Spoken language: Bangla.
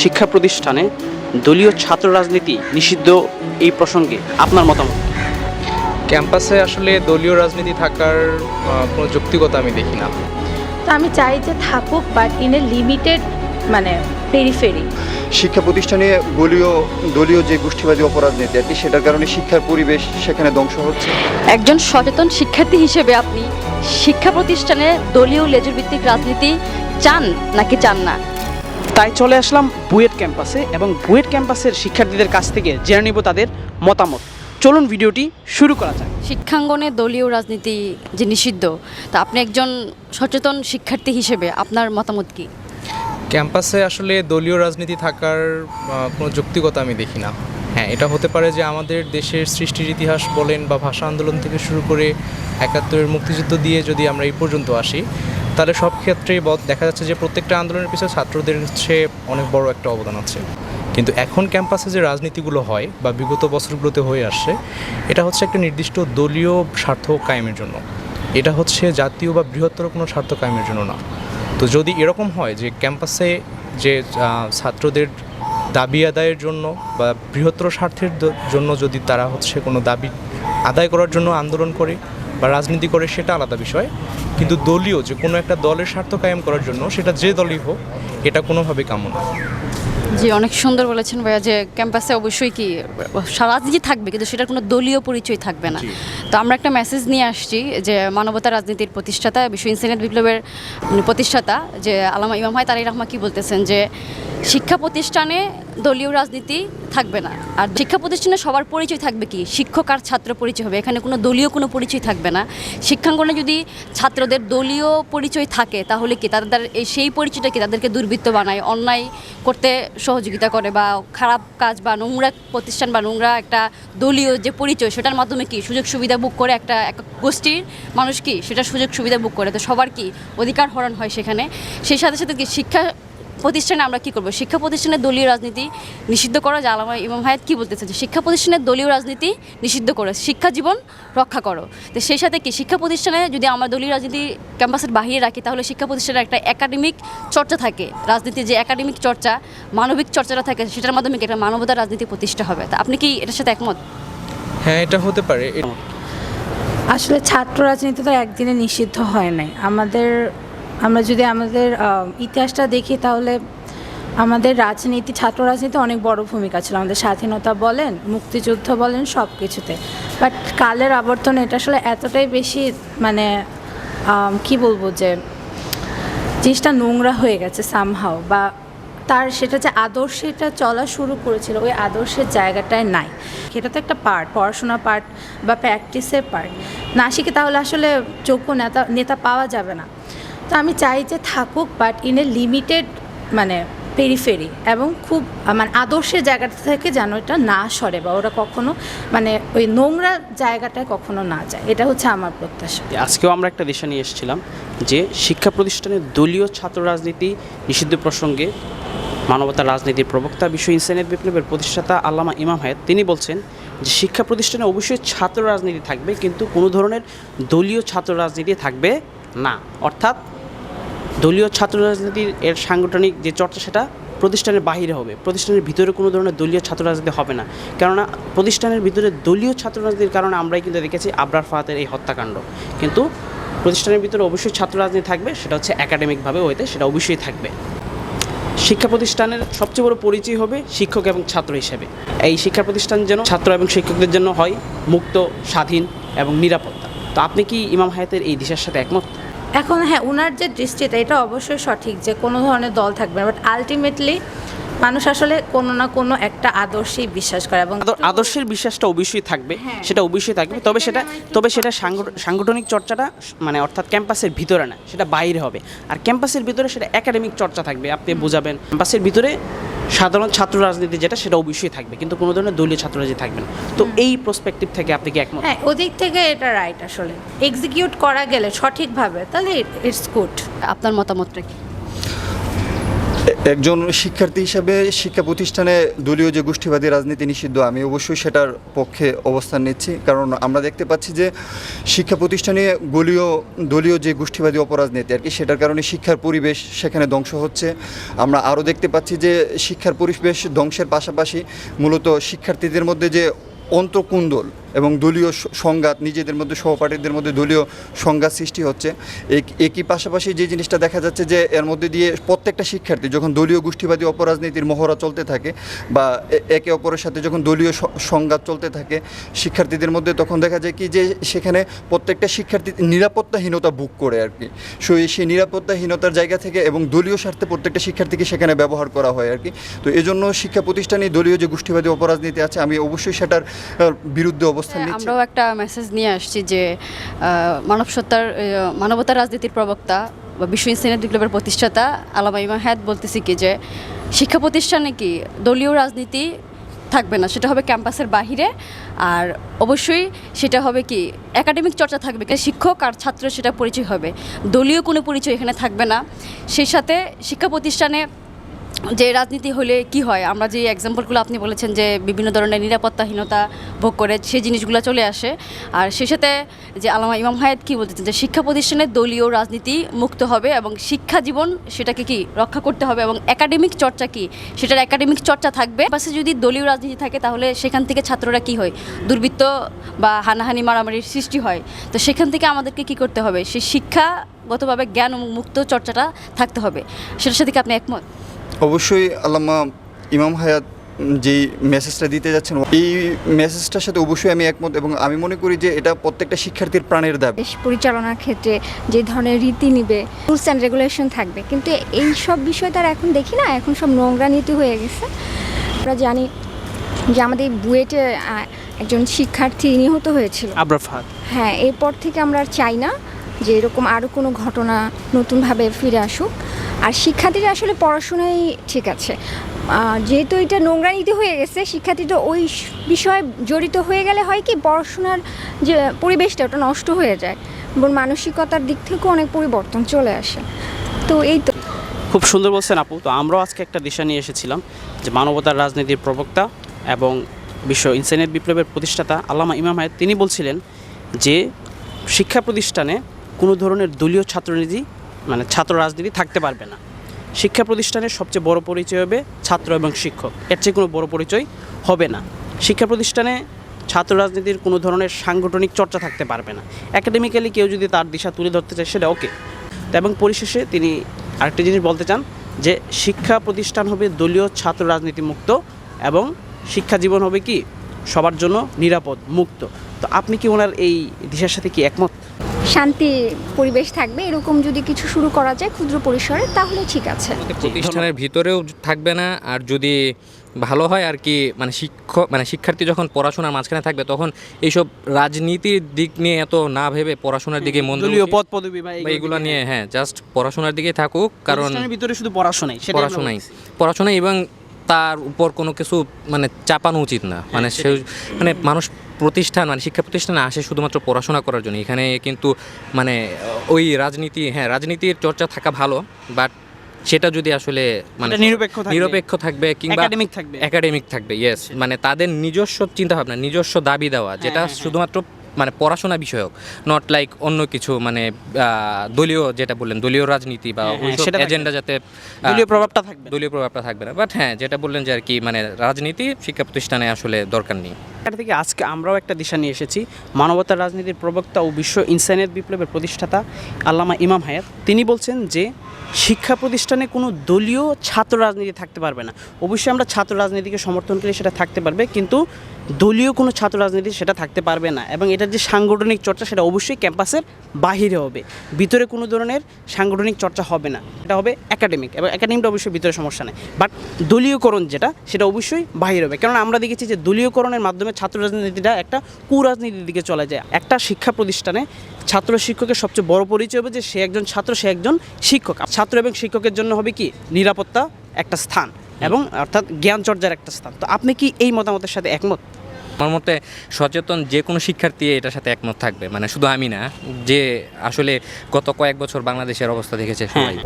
শিক্ষা প্রতিষ্ঠানে দলীয় ছাত্র রাজনীতি নিষিদ্ধ এই প্রসঙ্গে আপনার মতামত? ক্যাম্পাসে আসলে দলীয় রাজনীতি থাকার কোনো যৌক্তিকতা আমি দেখি না। তো আমি চাই যে থাকুক বাট ইন এ লিমিটেড মানে পেরিফেরি শিক্ষা প্রতিষ্ঠানে দলীয় দলীয় যে গোষ্ঠীবাদী অপরাজনীতি আর কি সেটার কারণে শিক্ষার পরিবেশ সেখানে ধ্বংস হচ্ছে। একজন সচেতন শিক্ষার্থী হিসেবে আপনি শিক্ষা প্রতিষ্ঠানে দলীয় লেজুর ভিত্তিক রাজনীতি চান নাকি চান না? তাই চলে আসলাম বুয়েট ক্যাম্পাসে এবং বুয়েট ক্যাম্পাসের শিক্ষার্থীদের কাছ থেকে জেনে নিব তাদের মতামত। চলুন ভিডিওটি শুরু করা যাক। শিক্ষাঙ্গনে দলীয় রাজনীতি যে নিষিদ্ধ তা আপনি একজন সচেতন শিক্ষার্থী হিসেবে আপনার মতামত কি? ক্যাম্পাসে আসলে দলীয় রাজনীতি থাকার কোনো যৌক্তিকতা আমি দেখি না। হ্যাঁ এটা হতে পারে যে আমাদের দেশের সৃষ্টির ইতিহাস বলেন বা ভাষা আন্দোলন থেকে শুরু করে একাত্তরের মুক্তিযুদ্ধ দিয়ে যদি আমরা এই পর্যন্ত আসি তাহলে সব ক্ষেত্রেই দেখা যাচ্ছে যে প্রত্যেকটা আন্দোলনের পিছনে ছাত্রদের হচ্ছে অনেক বড় একটা অবদান আছে। কিন্তু এখন ক্যাম্পাসে যে রাজনীতিগুলো হয় বা বিগত বছরগুলোতে হয়ে আসছে, এটা হচ্ছে একটা নির্দিষ্ট দলীয় স্বার্থ কায়েমের জন্য। এটা হচ্ছে জাতীয় বা বৃহত্তর কোনো স্বার্থ কায়েমের জন্য না। তো যদি এরকম হয় যে ক্যাম্পাসে যে ছাত্রদের দাবি আদায়ের জন্য বা বৃহত্তর স্বার্থের জন্য যদি তারা হচ্ছে কোনো দাবি আদায় করার জন্য আন্দোলন করে বা রাজনীতি করে, সেটা আলাদা বিষয়। কিন্তু দলীয় যে কোনো একটা দলের স্বার্থ কায়েম করার জন্য সেটা যে দলই হোক এটা কোনোভাবে কাম্য না। জি অনেক সুন্দর বলেছেন ভাইয়া যে ক্যাম্পাসে অবশ্যই কি রাজনীতি থাকবে কিন্তু সেটার কোনো দলীয় পরিচয় থাকবে না। তো আমরা একটা মেসেজ নিয়ে আসছি যে মানবতা রাজনীতির প্রতিষ্ঠাতা বিশ্ব ইনসানিয়ত বিপ্লবের প্রতিষ্ঠাতা যে আলামা ইমাম হয় তারিক রহমা কি বলতেছেন যে শিক্ষা প্রতিষ্ঠানে দলীয় রাজনীতি থাকবে না। আর শিক্ষা প্রতিষ্ঠানে সবার পরিচয় থাকবে কি? শিক্ষক আর ছাত্র পরিচয় হবে। এখানে কোনো দলীয় কোনো পরিচয় থাকবে না। শিক্ষাঙ্গনে যদি ছাত্রদের দলীয় পরিচয় থাকে, তাহলে কি তাদের এই সেই পরিচয়টা কি তাদেরকে দুর্বৃত্ত বানায়, অন্যায় করতে সহযোগিতা করে বা খারাপ কাজ বা নোংরা প্রতিষ্ঠান বা নোংরা একটা দলীয় যে পরিচয়, সেটার মাধ্যমে কি সুযোগ সুবিধা বুক করে একটা এক গোষ্ঠীর মানুষ কি সেটা সুযোগ সুবিধা বুক করে? তো সবার কি অধিকার হরণ হয় সেখানে? সেই সাথে সাথে কি শিক্ষা প্রতিষ্ঠানে আমরা কি করব? শিক্ষা প্রতিষ্ঠানের দলীয় রাজনীতি নিষিদ্ধ করা যে আলামা ইমাম হায়াত কী বলতেছে? যে শিক্ষা প্রতিষ্ঠানের দলীয় রাজনীতি নিষিদ্ধ করো শিক্ষা জীবন রক্ষা করো। তো সেই সাথে কি? শিক্ষা প্রতিষ্ঠানে যদি আমরা দলীয় রাজনীতি ক্যাম্পাসের বাহিরে রাখি তাহলে শিক্ষা প্রতিষ্ঠানের একটা একাডেমিক চর্চা থাকে। রাজনীতির যে একাডেমিক চর্চা মানবিক চর্চাটা থাকে সেটার মাধ্যমে কি একটা মানবতার রাজনীতি প্রতিষ্ঠা হবে? তা আপনি কি এটার সাথে একমত? হ্যাঁ এটা হতে পারে। আসলে ছাত্র রাজনীতি তো একদিনে নিষিদ্ধ হয় নাই। আমাদের আমরা যদি আমাদের ইতিহাসটা দেখি তাহলে আমাদের রাজনীতি, ছাত্র রাজনীতি অনেক বড় ভূমিকা ছিল। আমাদের স্বাধীনতা বলেন, মুক্তিযুদ্ধ বলেন সব কিছুতে বাট কালের আবর্তনে এটা আসলে এতটাই বেশি মানে কি বলব যে, জিনিসটা নোংরা হয়ে গেছে সামহাও বা তার সেটা যে আদর্শটা চলা শুরু করেছিল, ওই আদর্শের জায়গাটায় নাই। এটা তো একটা পার্ট পড়াশোনা পার্ট বা প্র্যাকটিসের পার্ট না শিখে তাহলে আসলে যোগ্য নেতা নেতা পাওয়া যাবে না। তো আমি চাই যে থাকুক বাট ইন এ লিমিটেড মানে পেরিফেরি এবং খুব মানে আদর্শের জায়গাটা থেকে যেন এটা না সরে বা ওরা কখনো মানে ওই নোংরা জায়গাটায় কখনো না যায়। এটা হচ্ছে আমার প্রত্যাশা। আজকেও আমরা একটা দিশা নিয়ে এসেছিলাম যে শিক্ষা প্রতিষ্ঠানে দলীয় ছাত্র রাজনীতি নিষিদ্ধ প্রসঙ্গে মানবতা রাজনীতির প্রবক্তা বিশ্ব ইনসানিয়ত বিপ্লবের প্রতিষ্ঠাতা আল্লামা ইমাম হায়াত, তিনি বলছেন যে শিক্ষা প্রতিষ্ঠানে অবশ্যই ছাত্র রাজনীতি থাকবে, কিন্তু কোনো ধরনের দলীয় ছাত্র রাজনীতি থাকবে না। অর্থাৎ দলীয় ছাত্র রাজনীতির এর সাংগঠনিক যে চর্চা সেটা প্রতিষ্ঠানের বাহিরে হবে। প্রতিষ্ঠানের ভিতরে কোনো ধরনের দলীয় ছাত্র রাজনীতি হবে না। কেননা, প্রতিষ্ঠানের ভিতরে দলীয় ছাত্র রাজনীতির কারণে আমরাই কিন্তু দেখেছি আবরার ফাহাতের এই হত্যাকাণ্ড। কিন্তু প্রতিষ্ঠানের ভিতরে অবশ্যই ছাত্র রাজনীতি থাকবে, সেটা হচ্ছে একাডেমিকভাবে হইতে, সেটা অবশ্যই থাকবে। শিক্ষা প্রতিষ্ঠানের সবচেয়ে বড় পরিচয় হবে শিক্ষক এবং ছাত্র হিসেবে। এই শিক্ষা প্রতিষ্ঠান যেন ছাত্র এবং শিক্ষকদের জন্য হয় মুক্ত, স্বাধীন এবং নিরাপত্তা। তো আপনি কি ইমাম হায়াতের এই দিশার সাথে একমত? এখন হ্যাঁ ওনার যে দৃষ্টিটা, এটা অবশ্যই সঠিক যে কোনো ধরনের দল থাকবে। বাট আলটিমেটলি মানুষ আসলে কোনো না কোনো একটা আদর্শেই বিশ্বাস করে এবং আদর্শের বিশ্বাসটা অবশ্যই থাকবে হ্যাঁ। সেটা অবশ্যই থাকবে। তবে সেটা তবে সেটা সাংগঠ- সাংগঠনিক চর্চাটা মানে অর্থাৎ ক্যাম্পাসের ভিতরে না সেটা বাইরে হবে। আর ক্যাম্পাসের ভিতরে সেটা একাডেমিক চর্চা থাকবে আপনি বোঝাবেন। ক্যাম্পাসের ভিতরে সাধারণ ছাত্র রাজনীতি যেটা সেটা অবশ্যই থাকবে কিন্তু কোনো ধরনের দলীয় ছাত্র রাজনীতি থাকবে না। তো এই প্রসপেক্টিভ থেকে আপনি কি একমত? হ্যাঁ ওদিক থেকে এটা রাইট আসলে। এক্সিকিউট করা গেলে সঠিকভাবে তাহলে ইটস গুড আপনার মতামতটা কি? একজন শিক্ষার্থী হিসাবে শিক্ষা প্রতিষ্ঠানে দলীয় যে গোষ্ঠীবাদী রাজনীতি নিষিদ্ধ, আমি অবশ্যই সেটার পক্ষে অবস্থান নিচ্ছি। কারণ আমরা দেখতে পাচ্ছি যে শিক্ষা প্রতিষ্ঠানে দলীয় দলীয় যে গোষ্ঠীবাদী অপরাজনীতি আর কি, সেটার কারণে শিক্ষার পরিবেশ সেখানে ধ্বংস হচ্ছে। আমরা আরও দেখতে পাচ্ছি যে শিক্ষার পরিবেশ ধ্বংসের পাশাপাশি মূলত শিক্ষার্থীদের মধ্যে যে অন্তকুন্দল এবং দলীয় সংঘাত, নিজেদের মধ্যে, সহপাঠীদের মধ্যে দলীয় সংঘাত সৃষ্টি হচ্ছে। এক- একই পাশাপাশি যে জিনিসটা দেখা যাচ্ছে যে এর মধ্যে দিয়ে প্রত্যেকটা শিক্ষার্থী যখন দলীয় গোষ্ঠীবাদী অপরাজনীতির মহড়া চলতে থাকে বা একে অপরের সাথে যখন দলীয় সংঘাত চলতে থাকে, শিক্ষার্থীদের মধ্যে তখন দেখা যায় কি যে সেখানে প্রত্যেকটা শিক্ষার্থী নিরাপত্তাহীনতা বুক করে আর কি। সো সেই নিরাপত্তাহীনতার জায়গা থেকে এবং দলীয় স্বার্থে প্রত্যেকটা শিক্ষার্থীকে সেখানে ব্যবহার করা হয় আর কি। তো এজন্য শিক্ষা প্রতিষ্ঠানে দলীয় যে গোষ্ঠীবাদী অপরাজনীতি আছে, আমি অবশ্যই সেটার বিরুদ্ধে অবস্থান নিচ্ছি? আমরাও একটা মেসেজ নিয়ে আসছি যে মানব সত্তার মানবতার রাজনীতির প্রবক্তা বা বিশ্ব ইনসানিয়ত বিপ্লবের প্রতিষ্ঠাতা আলামা ইমা হায়াত বলতেছি কি যে শিক্ষা প্রতিষ্ঠানে কি দলীয় রাজনীতি থাকবে না? সেটা হবে ক্যাম্পাসের বাহিরে আর অবশ্যই সেটা হবে কি একাডেমিক চর্চা থাকবে শিক্ষক আর ছাত্র সেটা পরিচয় হবে। দলীয় কোনো পরিচয় এখানে থাকবে না। সেই সাথে শিক্ষা প্রতিষ্ঠানে যে রাজনীতি হলে কি হয়? আমরা যে এক্সাম্পলগুলো আপনি বলেছেন যে বিভিন্ন ধরনের নিরাপত্তাহীনতা ভোগ করে সেই জিনিসগুলো চলে আসে। আর সে সাথে যে আলামা ইমাম হায়াত কি বলতেছেন যে শিক্ষা প্রতিষ্ঠানে দলীয় রাজনীতি মুক্ত হবে এবং শিক্ষা জীবন সেটাকে কি রক্ষা করতে হবে এবং একাডেমিক চর্চা কি? সেটার একাডেমিক চর্চা থাকবে। পাশে যদি দলীয় রাজনীতি থাকে তাহলে সেখান থেকে ছাত্ররা কি হয়? দুর্বৃত্ত বা হানাহানি মারামারির সৃষ্টি হয়। তো সেখান থেকে আমাদেরকে কি করতে হবে? সেই শিক্ষাগতভাবে জ্ঞান মুক্ত চর্চাটা থাকতে হবে। সেটার সাথে কি আপনি একমত? অবশ্যই আল্লামা ইমাম হায়াত যেই মেসেজটা দিতে যাচ্ছেন এই মেসেজটার সাথে অবশ্যই আমি একমত এবং আমি মনে করি যে এটা প্রত্যেকটা শিক্ষার্থীর প্রাণের দাবি। দেশ পরিচালনার ক্ষেত্রে যে ধরনের রীতি নিবে রুলস অ্যান্ড রেগুলেশন থাকবে। কিন্তু এই সব বিষয় তার এখন দেখি না এখন সব নোংরা নীতি হয়ে গেছে। আমরা জানি যে আমাদের বুয়েটে একজন শিক্ষার্থী নিহত হয়েছিল। আবরার ফাহাদ। হ্যাঁ এরপর থেকে আমরা আর চাই না যে এরকম আরও কোনো ঘটনা নতুনভাবে ফিরে আসুক। আর শিক্ষার্থীরা আসলে পড়াশোনাই ঠিক আছে। যেহেতু এটা নোংরা নীতি হয়ে গেছে, শিক্ষার্থীরা ওই বিষয়ে জড়িত হয়ে গেলে হয় কি, পড়াশোনার যে পরিবেশটা, ওটা নষ্ট হয়ে যায়। এবং মানসিকতার দিক থেকেও অনেক পরিবর্তন চলে আসে। তো এই তো খুব সুন্দর বলছেন আপু। তো আমরাও আজকে একটা দিশা নিয়ে এসেছিলাম যে মানবতার রাজনীতির প্রবক্তা এবং বিশ্ব ইনসানিয়ত বিপ্লবের প্রতিষ্ঠাতা আল্লামা ইমাম তিনি বলছিলেন যে শিক্ষা প্রতিষ্ঠানে কোনো ধরনের দলীয় ছাত্রনীতি মানে ছাত্র রাজনীতি থাকতে পারবে না। শিক্ষা প্রতিষ্ঠানের সবচেয়ে বড় পরিচয় হবে ছাত্র এবং শিক্ষক। এর চেয়ে কোনো বড় পরিচয় হবে না। শিক্ষা প্রতিষ্ঠানে ছাত্র রাজনীতির কোনো ধরনের সাংগঠনিক চর্চা থাকতে পারবে না। একাডেমিক্যালি কেউ যদি তার দিশা তুলে ধরতে চায়, সেটা ওকে এবং পরিশেষে তিনি আরেকটি জিনিস বলতে চান যে, শিক্ষা প্রতিষ্ঠান হবে দলীয় ছাত্র রাজনীতি মুক্ত এবং শিক্ষা জীবন হবে কি? সবার জন্য নিরাপদ, মুক্ত। তো আপনি কি ওনার এই দিশার সাথে কি একমত? শান্তি পরিবেশ থাকবে এরকম যদি কিছু শুরু করা যায় ক্ষুদ্র পরিসরে তাহলে ঠিক আছে। প্রতিষ্ঠানের ভিতরেও থাকবে না আর যদি ভালো হয় আর কি মানে শিক্ষক মানে শিক্ষার্থী যখন পড়াশোনার মাঝখানে থাকবে তখন এইসব রাজনীতির দিক নিয়ে এত না ভেবে পড়াশোনার দিকে মন দলীয় পদ পদবি বা এগুলো নিয়ে হ্যাঁ জাস্ট পড়াশোনার দিকে থাকুক কারণ ভিতরে শুধু পড়াশোনাই পড়াশোনাই। পড়াশোনাই এবং তার উপর কোনো কিছু মানে চাপানো উচিত না। মানে সে মানে মানুষ প্রতিষ্ঠান মানে শিক্ষা প্রতিষ্ঠানে আসে শুধুমাত্র পড়াশোনা করার জন্য এখানে কিন্তু মানে ওই রাজনীতি হ্যাঁ রাজনীতির চর্চা থাকা ভালো বাট সেটা যদি আসলে মানে নিরপেক্ষ নিরপেক্ষ থাকবে কিংবা একাডেমিক থাকবে। একাডেমিক থাকবে ইয়েস মানে তাদের নিজস্ব চিন্তা ভাবনা নিজস্ব দাবি দেওয়া যেটা হ্যাঁ, হ্যাঁ। শুধুমাত্র মানে পড়াশোনা বিষয়ক নট লাইক অন্য কিছু মানে দলীয় যেটা বললেন দলীয় রাজনীতি বা হ্যাঁ, হ্যাঁ, সেটা এজেন্ডা যাতে দলীয় প্রভাবটা থাকবে দলীয় প্রভাবটা থাকবে না। বাট হ্যাঁ যেটা বললেন যে আর কি মানে রাজনীতি শিক্ষা প্রতিষ্ঠানে আসলে দরকার নেই। এখান থেকে আজকে আমরাও একটা দিশা নিয়ে এসেছি। মানবতার রাজনীতির প্রবক্তা ও বিশ্ব ইনসানিয়ত বিপ্লবের প্রতিষ্ঠাতা আল্লামা ইমাম হায়াত। তিনি বলছেন যে শিক্ষা প্রতিষ্ঠানে কোনো দলীয় ছাত্র রাজনীতি থাকতে পারবে না। অবশ্যই আমরা ছাত্র রাজনীতিকে সমর্থন করি সেটা থাকতে পারবে, কিন্তু দলীয় কোনো ছাত্র রাজনীতি সেটা থাকতে পারবে না এবং এটার যে সাংগঠনিক চর্চা সেটা অবশ্যই ক্যাম্পাসের বাহিরে হবে। ভিতরে কোনো ধরনের সাংগঠনিক চর্চা হবে না। এটা হবে একাডেমিক এবং একাডেমিকটা অবশ্যই ভিতরে সমস্যা নেই। বাট দলীয়করণ যেটা, সেটা অবশ্যই বাহির হবে। কারণ আমরা দেখেছি যে দলীয়করণের মাধ্যমে ছাত্র রাজনীতিটা একটা কুরাজনীতির দিকে চলে যায়। একটা শিক্ষা প্রতিষ্ঠানে ছাত্র শিক্ষকের সবচেয়ে বড় পরিচয় হবে যে সে একজন ছাত্র সে একজন শিক্ষক। ছাত্র এবং শিক্ষকের জন্য হবে কি? নিরাপত্তা একটা স্থান এবং অর্থাৎ জ্ঞান চর্চার একটা স্থান। তো আপনি কি এই মতামতের সাথে একমত? আমার মতে সচেতন যে কোনো শিক্ষার্থী এটার সাথে একমত থাকবে। মানে শুধু আমি না যে আসলে গত কয়েক বছর বাংলাদেশের অবস্থা দেখেছে সবাই।